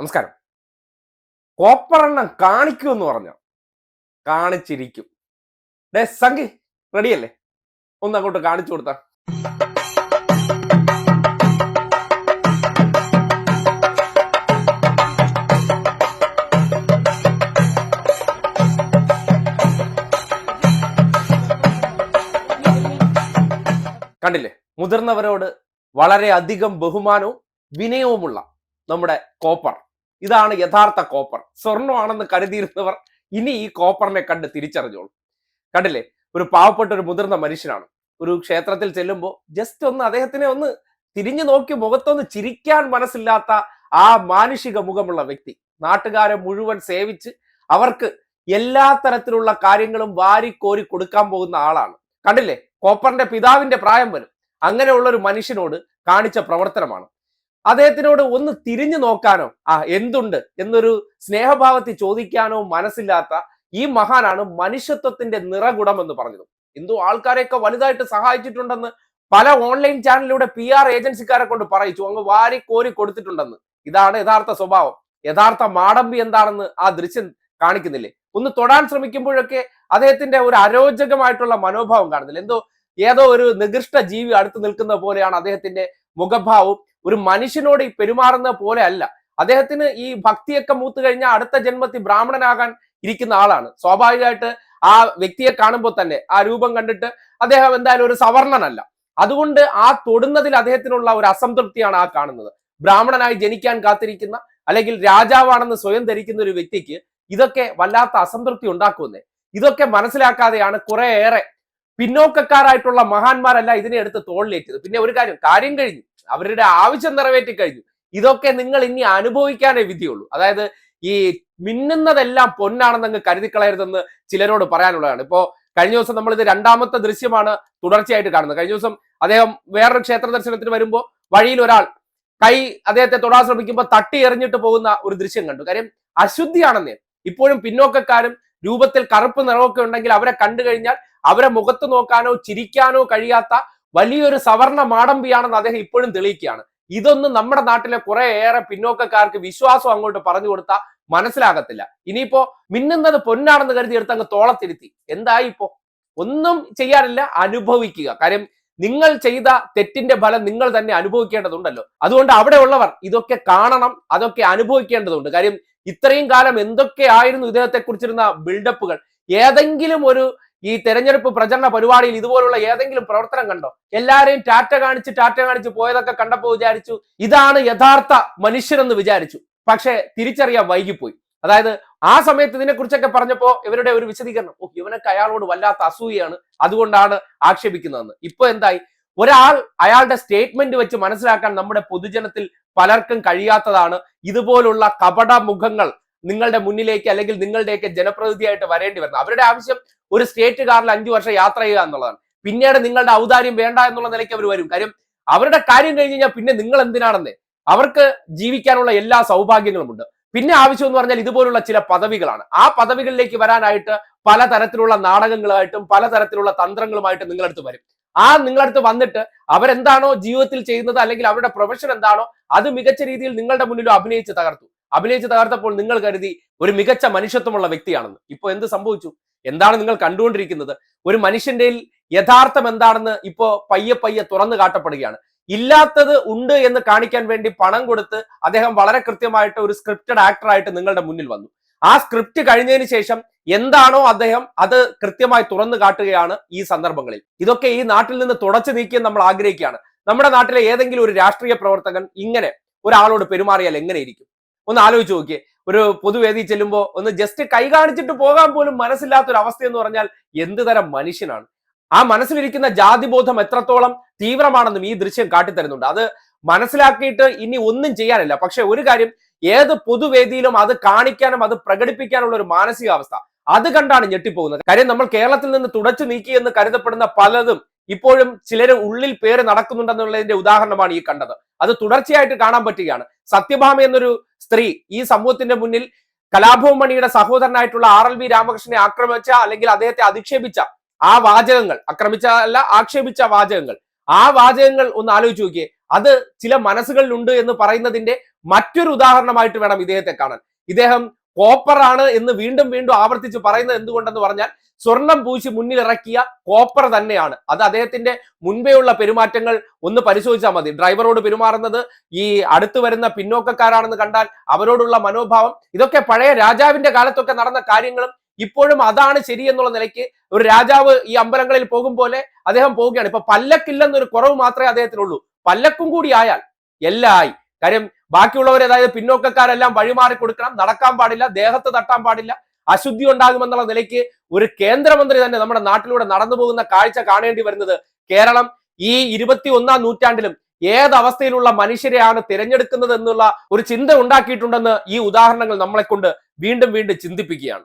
നമസ്കാരം. കോപ്പറെണ്ണം കാണിക്കൂ എന്ന് പറഞ്ഞ? കാണിച്ചിരിക്കും. ഡേ സംഗി റെഡിയല്ലേ? ഒന്ന് അങ്ങോട്ട് കാണിച്ചു കൊടുത്ത. കണ്ടില്ലേ? മുതിർന്നവരോട് വളരെ അധികം ബഹുമാനവും വിനയവുമുള്ള നമ്മുടെ കോപ്പർ. ഇതാണ് യഥാർത്ഥ കോപ്പർ. സ്വർണമാണെന്ന് കരുതിയിരുന്നവർ ഇനി ഈ കോപ്പറിനെ കണ്ട് തിരിച്ചറിഞ്ഞോളൂ. കണ്ടില്ലേ? ഒരു പാവപ്പെട്ട ഒരു മുതിർന്ന മനുഷ്യനാണ്. ഒരു ക്ഷേത്രത്തിൽ ചെല്ലുമ്പോൾ ജസ്റ്റ് ഒന്ന് അദ്ദേഹത്തിനെ ഒന്ന് തിരിഞ്ഞു നോക്കി മുഖത്തൊന്ന് ചിരിക്കാൻ മനസ്സില്ലാത്ത ആ മാനുഷിക മുഖമുള്ള വ്യക്തി. നാട്ടുകാരെ മുഴുവൻ സേവിച്ച് അവർക്ക് എല്ലാ തരത്തിലുള്ള കാര്യങ്ങളും വാരി കോരി കൊടുക്കാൻ പോകുന്ന ആളാണ്. കണ്ടില്ലേ? കോപ്പറിന്റെ പിതാവിന്റെ പ്രായം വരും. അങ്ങനെയുള്ള ഒരു മനുഷ്യനോട് കാണിച്ച പ്രവർത്തനമാണ്. അദ്ദേഹത്തിനോട് ഒന്ന് തിരിഞ്ഞു നോക്കാനോ ആ എന്തുണ്ട് എന്നൊരു സ്നേഹഭാവത്തിൽ ചോദിക്കാനോ മനസ്സില്ലാത്ത ഈ മഹാനാണ് മനുഷ്യത്വത്തിന്റെ നിറകുടം എന്ന് പറഞ്ഞത്. എന്തോ ആൾക്കാരെയൊക്കെ വലുതായിട്ട് സഹായിച്ചിട്ടുണ്ടെന്ന് പല ഓൺലൈൻ ചാനലിലൂടെ പി ആർ ഏജൻസിക്കാരെ കൊണ്ട് പറയിച്ചു. അങ്ങ് വാരി കോരി കൊടുത്തിട്ടുണ്ടെന്ന്. ഇതാണ് യഥാർത്ഥ സ്വഭാവം. യഥാർത്ഥ മാടമ്പി എന്താണെന്ന് ആ ദൃശ്യം കാണിക്കുന്നില്ലേ? ഒന്ന് തൊടാൻ ശ്രമിക്കുമ്പോഴൊക്കെ അദ്ദേഹത്തിന്റെ ഒരു അരോചകമായിട്ടുള്ള മനോഭാവം കാണുന്നില്ല? എന്തോ ഏതോ ഒരു നികൃഷ്ട ജീവി അടുത്ത് നിൽക്കുന്ന പോലെയാണ് അദ്ദേഹത്തിന്റെ മുഖഭാവവും ഒരു മനുഷ്യനോട് പെരുമാറുന്ന പോലെ അല്ല. അദ്ദേഹത്തിന് ഈ ഭക്തിയൊക്കെ മൂത്ത് കഴിഞ്ഞാൽ അടുത്ത ജന്മത്തിൽ ബ്രാഹ്മണനാകാൻ ഇരിക്കുന്ന ആളാണ്. സ്വാഭാവികമായിട്ട് ആ വ്യക്തിയെ കാണുമ്പോൾ തന്നെ ആ രൂപം കണ്ടിട്ട് അദ്ദേഹം എന്തായാലും ഒരു സവർണനല്ല അതുകൊണ്ട് ആ തൊടുന്നതിൽ അദ്ദേഹത്തിനുള്ള ഒരു അസംതൃപ്തിയാണ് ആ കാണുന്നത്. ബ്രാഹ്മണനായി ജനിക്കാൻ കാത്തിരിക്കുന്ന അല്ലെങ്കിൽ രാജാവാണെന്ന് സ്വയം ധരിക്കുന്ന ഒരു വ്യക്തിക്ക് ഇതൊക്കെ വല്ലാത്ത അസംതൃപ്തി ഉണ്ടാക്കുന്നേ. ഇതൊക്കെ മനസ്സിലാക്കാതെയാണ് കുറേയേറെ പിന്നോക്കക്കാരായിട്ടുള്ള മഹാന്മാരല്ല ഇതിനെ എടുത്ത് തോളിലേറ്റത് പിന്നെ ഒരു കാര്യം കാര്യം കഴിഞ്ഞു. അവരുടെ ആവശ്യം നിറവേറ്റി കഴിഞ്ഞു. ഇതൊക്കെ നിങ്ങൾ ഇനി അനുഭവിക്കാനേ വിധിയുള്ളൂ. അതായത് ഈ മിന്നുന്നതെല്ലാം പൊന്നാണെന്ന് അങ്ങ് കരുതിക്കളയരുതെന്ന് ചിലരോട് പറയാനുള്ളതാണ്. ഇപ്പോ കഴിഞ്ഞ ദിവസം നമ്മൾ ഇത് രണ്ടാമത്തെ ദൃശ്യമാണ് തുടർച്ചയായിട്ട് കാണുന്നത്. കഴിഞ്ഞ ദിവസം അദ്ദേഹം വേറൊരു ക്ഷേത്ര ദർശനത്തിന് വരുമ്പോൾ വഴിയിൽ ഒരാൾ കൈ അദ്ദേഹത്തെ തൊടാൻ ശ്രമിക്കുമ്പോൾ തട്ടി എറിഞ്ഞിട്ട് പോകുന്ന ഒരു ദൃശ്യം കണ്ടു. കാര്യം അശുദ്ധിയാണെന്നേ. ഇപ്പോഴും പിന്നോക്കക്കാരും രൂപത്തിൽ കറുപ്പ് നിറമൊക്കെ ഉണ്ടെങ്കിൽ അവരെ കണ്ടു കഴിഞ്ഞാൽ അവരെ മുഖത്ത് നോക്കാനോ ചിരിക്കാനോ കഴിയാത്ത വലിയൊരു സവർണ മാടമ്പിയാണെന്ന് അദ്ദേഹം ഇപ്പോഴും തെളിയിക്കുകയാണ്. ഇതൊന്നും നമ്മുടെ നാട്ടിലെ കുറെ ഏറെ പിന്നോക്കക്കാർക്ക് വിശ്വാസം അങ്ങോട്ട് പറഞ്ഞു കൊടുത്താൽ മനസ്സിലാകത്തില്ല. ഇനിയിപ്പോ മിന്നുന്നത് പൊന്നാണെന്ന് കരുതി എടുത്ത് അങ്ങ് തോളത്തിരുത്തി. എന്തായി ഇപ്പോ ഒന്നും ചെയ്യാനില്ല അനുഭവിക്കുക. കാര്യം നിങ്ങൾ ചെയ്ത തെറ്റിന്റെ ഫലം നിങ്ങൾ തന്നെ അനുഭവിക്കേണ്ടതുണ്ടല്ലോ. അതുകൊണ്ട് അവിടെ ഉള്ളവർ ഇതൊക്കെ കാണണം അതൊക്കെ അനുഭവിക്കേണ്ടതുണ്ട്. കാര്യം ഇത്രയും കാലം എന്തൊക്കെ ആയിരുന്നു ഇദ്ദേഹത്തെ കുറിച്ചിരുന്ന ബിൽഡപ്പുകൾ ഏതെങ്കിലും ഒരു ഈ തെരഞ്ഞെടുപ്പ് പ്രചരണ പരിപാടിയിൽ ഇതുപോലുള്ള ഏതെങ്കിലും പ്രവർത്തനം കണ്ടോ? എല്ലാരെയും ടാറ്റ കാണിച്ച് ടാറ്റ കാണിച്ച് പോയതൊക്കെ കണ്ടപ്പോൾ വിചാരിച്ചു ഇതാണ് യഥാർത്ഥ മനുഷ്യരെന്ന് വിചാരിച്ചു. പക്ഷെ തിരിച്ചറിയാൻ വൈകിപ്പോയി. അതായത് ആ സമയത്ത് ഇതിനെ കുറിച്ചൊക്കെ പറഞ്ഞപ്പോ ഇവരുടെ ഒരു വിശദീകരണം ഓ ഇവനൊക്കെ അയാളോട് വല്ലാത്ത അസൂയാണ് അതുകൊണ്ടാണ് ആക്ഷേപിക്കുന്നതെന്ന്. ഇപ്പൊ എന്തായി? ഒരാൾ അയാളുടെ സ്റ്റേറ്റ്മെന്റ് വെച്ച് മനസ്സിലാക്കാൻ നമ്മുടെ പൊതുജനത്തിൽ പലർക്കും കഴിയാത്തതാണ് ഇതുപോലുള്ള കപട മുഖങ്ങൾ നിങ്ങളുടെ മുന്നിലേക്ക് അല്ലെങ്കിൽ നിങ്ങളുടെയൊക്കെ ജനപ്രതിനിധിയായിട്ട് വരേണ്ടി വരുന്നത്. അവരുടെ ആവശ്യം ഒരു സ്റ്റേറ്റ് കാറിൽ അഞ്ചു വർഷം യാത്ര ചെയ്യുക എന്നുള്ളതാണ്. പിന്നീട് നിങ്ങളുടെ ഔദാര്യം വേണ്ട എന്നുള്ള നിലയ്ക്ക് അവർ വരും. കാര്യം അവരുടെ കാര്യം കഴിഞ്ഞ് കഴിഞ്ഞാൽ പിന്നെ നിങ്ങൾ എന്തിനാണെന്നേ? അവർക്ക് ജീവിക്കാനുള്ള എല്ലാ സൗഭാഗ്യങ്ങളുമുണ്ട് പിന്നെ ആവശ്യം എന്ന് പറഞ്ഞാൽ ഇതുപോലുള്ള ചില പദവികളാണ്. ആ പദവികളിലേക്ക് വരാനായിട്ട് പലതരത്തിലുള്ള നാടകങ്ങളായിട്ടും പലതരത്തിലുള്ള തന്ത്രങ്ങളുമായിട്ടും നിങ്ങളടുത്ത് വരും. ആ നിങ്ങളടുത്ത് വന്നിട്ട് അവരെന്താണോ ജീവിതത്തിൽ ചെയ്യുന്നത് അല്ലെങ്കിൽ അവരുടെ പ്രൊഫഷൻ എന്താണോ അത് മികച്ച രീതിയിൽ നിങ്ങളുടെ മുന്നിലും അഭിനയിച്ച് തകർത്തു. അഭിനയിച്ച് തകർത്തപ്പോൾ നിങ്ങൾ കരുതി ഒരു മികച്ച മനുഷ്യത്വമുള്ള വ്യക്തിയാണെന്ന്. ഇപ്പൊ എന്ത് സംഭവിച്ചു? എന്താണ് നിങ്ങൾ കണ്ടുകൊണ്ടിരിക്കുന്നത്? ഒരു മനുഷ്യന്റെ യഥാർത്ഥം എന്താണെന്ന് ഇപ്പോ പയ്യെ പയ്യെ തുറന്നു കാട്ടപ്പെടുകയാണ്. ഇല്ലാത്തത് ഉണ്ട് എന്ന് കാണിക്കാൻ വേണ്ടി പണം കൊടുത്ത് അദ്ദേഹം വളരെ കൃത്യമായിട്ട് ഒരു സ്ക്രിപ്റ്റഡ് ആക്ടറായിട്ട് നിങ്ങളുടെ മുന്നിൽ വന്നു. ആ സ്ക്രിപ്റ്റ് കഴിഞ്ഞതിന് ശേഷം എന്താണോ അദ്ദേഹം അത് കൃത്യമായി തുറന്നു കാട്ടുകയാണ് ഈ സന്ദർഭങ്ങളിൽ. ഇതൊക്കെ ഈ നാട്ടിൽ നിന്ന് തുടച്ചു നീക്കിയെന്ന് നമ്മൾ ആഗ്രഹിക്കുകയാണ്. നമ്മുടെ നാട്ടിലെ ഏതെങ്കിലും ഒരു രാഷ്ട്രീയ പ്രവർത്തകൻ ഇങ്ങനെ ഒരാളോട് പെരുമാറിയാൽ എങ്ങനെ ഇരിക്കും? ഒന്ന് ആലോചിച്ച് നോക്കിയേ. ഒരു പൊതുവേദി ചെല്ലുമ്പോൾ ഒന്ന് ജസ്റ്റ് കൈ കാണിച്ചിട്ട് പോകാൻ പോലും മനസ്സില്ലാത്ത ഒരു അവസ്ഥ എന്ന് പറഞ്ഞാൽ എന്ത് തരം മനുഷ്യനാണ്? ആ മനസ്സിലിരിക്കുന്ന ജാതിബോധം എത്രത്തോളം തീവ്രമാണെന്നും ഈ ദൃശ്യം കാട്ടിത്തരുന്നുണ്ട്. അത് മനസ്സിലാക്കിയിട്ട് ഇനി ഒന്നും ചെയ്യാനില്ല. പക്ഷെ ഒരു കാര്യം ഏത് പൊതുവേദിയിലും അത് കാണിക്കാനും അത് പ്രകടിപ്പിക്കാനുള്ള ഒരു മാനസികാവസ്ഥ അത് കണ്ടാണ് ഞെട്ടിപ്പോകുന്നത്. കാര്യം നമ്മൾ കേരളത്തിൽ നിന്ന് തുടച്ചു നീക്കി എന്ന് കരുതപ്പെടുന്ന പലതും ഇപ്പോഴും ചിലര് ഉള്ളിൽ പേര് നടക്കുന്നുണ്ടെന്നുള്ളതിന്റെ ഉദാഹരണമാണ് ഈ കണ്ടത്. അത് തുടർച്ചയായിട്ട് കാണാൻ പറ്റുകയാണ്. സത്യഭാമ എന്നൊരു സ്ത്രീ ഈ സമൂഹത്തിന്റെ മുന്നിൽ കലാഭവൻ മണിയുടെ സഹോദരനായിട്ടുള്ള ആർ എൽ വി രാമകൃഷ്ണനെ ആക്രമിച്ച അല്ലെങ്കിൽ അദ്ദേഹത്തെ അധിക്ഷേപിച്ച ആ വാചകങ്ങൾ ആക്രമിച്ച അല്ല ആക്ഷേപിച്ച വാചകങ്ങൾ ആ വാചകങ്ങൾ ഒന്ന് ആലോചിച്ച് നോക്കിയേ. അത് ചില മനസ്സുകളിലുണ്ട് എന്ന് പറയുന്നതിന്റെ മറ്റൊരു ഉദാഹരണമായിട്ട് വേണം ഇദ്ദേഹത്തെ കാണാൻ. ഇദ്ദേഹം കോപ്പർ ആണ് എന്ന് വീണ്ടും വീണ്ടും ആവർത്തിച്ച് പറയുന്നത് എന്തുകൊണ്ടെന്ന് പറഞ്ഞാൽ സ്വർണം പൂശി മുന്നിലിറക്കിയ കോപ്പർ തന്നെയാണ്. അത് അദ്ദേഹത്തിന്റെ മുൻപേയുള്ള പെരുമാറ്റങ്ങൾ ഒന്ന് പരിശോധിച്ചാൽ മതി. ഡ്രൈവറോട് പെരുമാറുന്നത് ഈ അടുത്തു വരുന്ന പിന്നോക്കക്കാരാണെന്ന് കണ്ടാൽ അവരോടുള്ള മനോഭാവം ഇതൊക്കെ പഴയ രാജാവിന്റെ കാലത്തൊക്കെ നടന്ന കാര്യങ്ങളും ഇപ്പോഴും അതാണ് ശരി എന്നുള്ള നിലയ്ക്ക് ഒരു രാജാവ് ഈ അമ്പലങ്ങളിൽ പോകും പോലെ അദ്ദേഹം പോവുകയാണ്. ഇപ്പൊ പല്ലക്കില്ലെന്നൊരു കുറവ് മാത്രമേ അദ്ദേഹത്തിനുള്ളൂ. പല്ലക്കും കൂടി ആയാൽ എല്ലാം ആയി കാര്യം ബാക്കിയുള്ളവർ അതായത് പിന്നോക്കക്കാരെല്ലാം വഴിമാറി കൊടുക്കണം. നടക്കാൻ പാടില്ല ദേഹത്ത് തട്ടാൻ പാടില്ല. അശുദ്ധി ഉണ്ടാകുമെന്നുള്ള നിലയ്ക്ക് ഒരു കേന്ദ്രമന്ത്രി തന്നെ നമ്മുടെ നാട്ടിലൂടെ നടന്നു പോകുന്ന കാഴ്ച കാണേണ്ടി വരുന്നത് കേരളം ഈ ഇരുപത്തി ഒന്നാം നൂറ്റാണ്ടിലും ഏതവസ്ഥയിലുള്ള മനുഷ്യരെയാണ് തിരഞ്ഞെടുക്കുന്നത് എന്നുള്ള ഒരു ചിന്ത ഉണ്ടാക്കിയിട്ടുണ്ടെന്ന് ഈ ഉദാഹരണങ്ങൾ നമ്മളെ കൊണ്ട് വീണ്ടും വീണ്ടും ചിന്തിപ്പിക്കുകയാണ്.